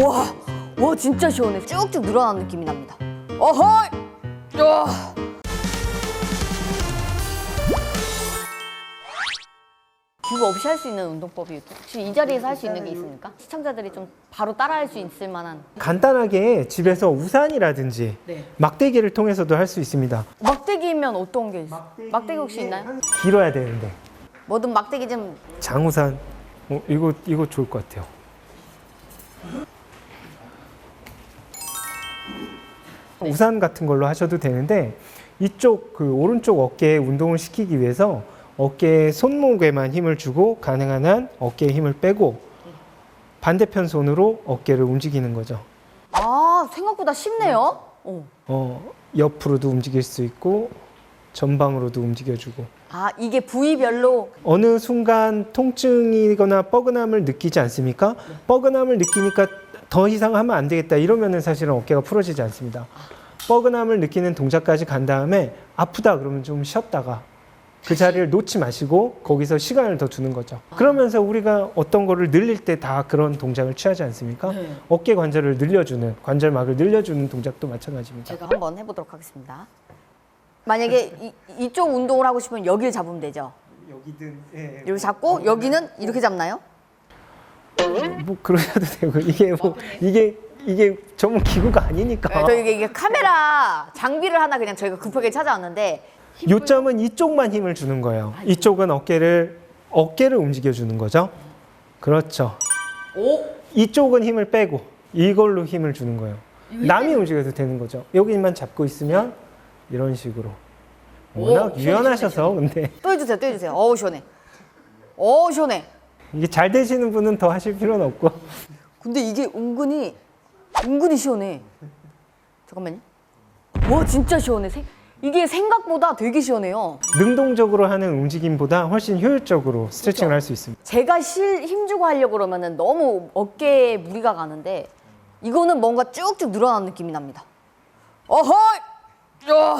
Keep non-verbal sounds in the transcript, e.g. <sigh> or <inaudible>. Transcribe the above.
와, 와 진짜 시원해. 쭉쭉 늘어나는 느낌이 납니다. 어허이! 야. 기구 없이 할 수 있는 운동법이 혹시 이 자리에서 할 수 있는 게 있습니까? 시청자들이 좀 바로 따라할 수 있을 만한 간단하게 집에서 우산이라든지 네. 막대기를 통해서도 할 수 있습니다. 막대기면 어떤 게 있어요? 막대기 혹시 있나요? 길어야 되는데 뭐든 막대기 좀 장우산 어, 이거 이거 좋을 것 같아요. 우산 같은 걸로 하셔도 되는데 이쪽 그 오른쪽 어깨에 운동을 시키기 위해서 어깨 손목에만 힘을 주고 가능한 한 어깨에 힘을 빼고 반대편 손으로 어깨를 움직이는 거죠. 아, 생각보다 쉽네요. 어. 어, 옆으로도 움직일 수 있고 전방으로도 움직여주고 아, 이게 부위별로 어느 순간 통증이거나 뻐근함을 느끼지 않습니까? 뻐근함을 느끼니까 더 이상 하면 안 되겠다 이러면은 사실은 어깨가 풀어지지 않습니다. 뻐근함을 느끼는 동작까지 간 다음에 아프다 그러면 좀 쉬었다가 그 자리를 놓지 마시고 거기서 시간을 더 주는 거죠. 그러면서 우리가 어떤 거를 늘릴 때 다 그런 동작을 취하지 않습니까? 어깨 관절을 늘려주는 관절막을 늘려주는 동작도 마찬가지입니다. 제가 한번 해보도록 하겠습니다. 만약에 <laughs> 이, 이쪽 운동을 하고 싶으면 여기를 잡으면 되죠. 여기든 예, 이렇게 잡고 여기는 이렇게 잡나요? 뭐 그러셔도 되고 이게 뭐 이게 이게 전문 기구가 아니니까. 저 이게, 이게 카메라 장비를 하나 그냥 저희가 급하게 찾아왔는데 요점은 이쪽만 힘을 주는 거예요. 이쪽은 어깨를 어깨를 움직여 주는 거죠. 그렇죠. 오 이쪽은 힘을 빼고 이걸로 힘을 주는 거예요. 남이 움직여도 되는 거죠. 여기만 잡고 있으면 이런 식으로. 워낙 오, 유연하셔서 근데 또 해주세요 또 해주세요 어우 시원해 어우 시원해 이게 잘 되시는 분은 더 하실 필요는 없고. 근데 이게 은근히 은근히 시원해. 잠깐만요. 와 진짜 시원해. 생- 이게 생각보다 되게 시원해요. 능동적으로 하는 움직임보다 훨씬 효율적으로 스트레칭을 할 수 있습니다. 제가 실 힘주고 하려고 그러면은 너무 어깨에 무리가 가는데 이거는 뭔가 쭉쭉 늘어나는 느낌이 납니다. 어허이! 야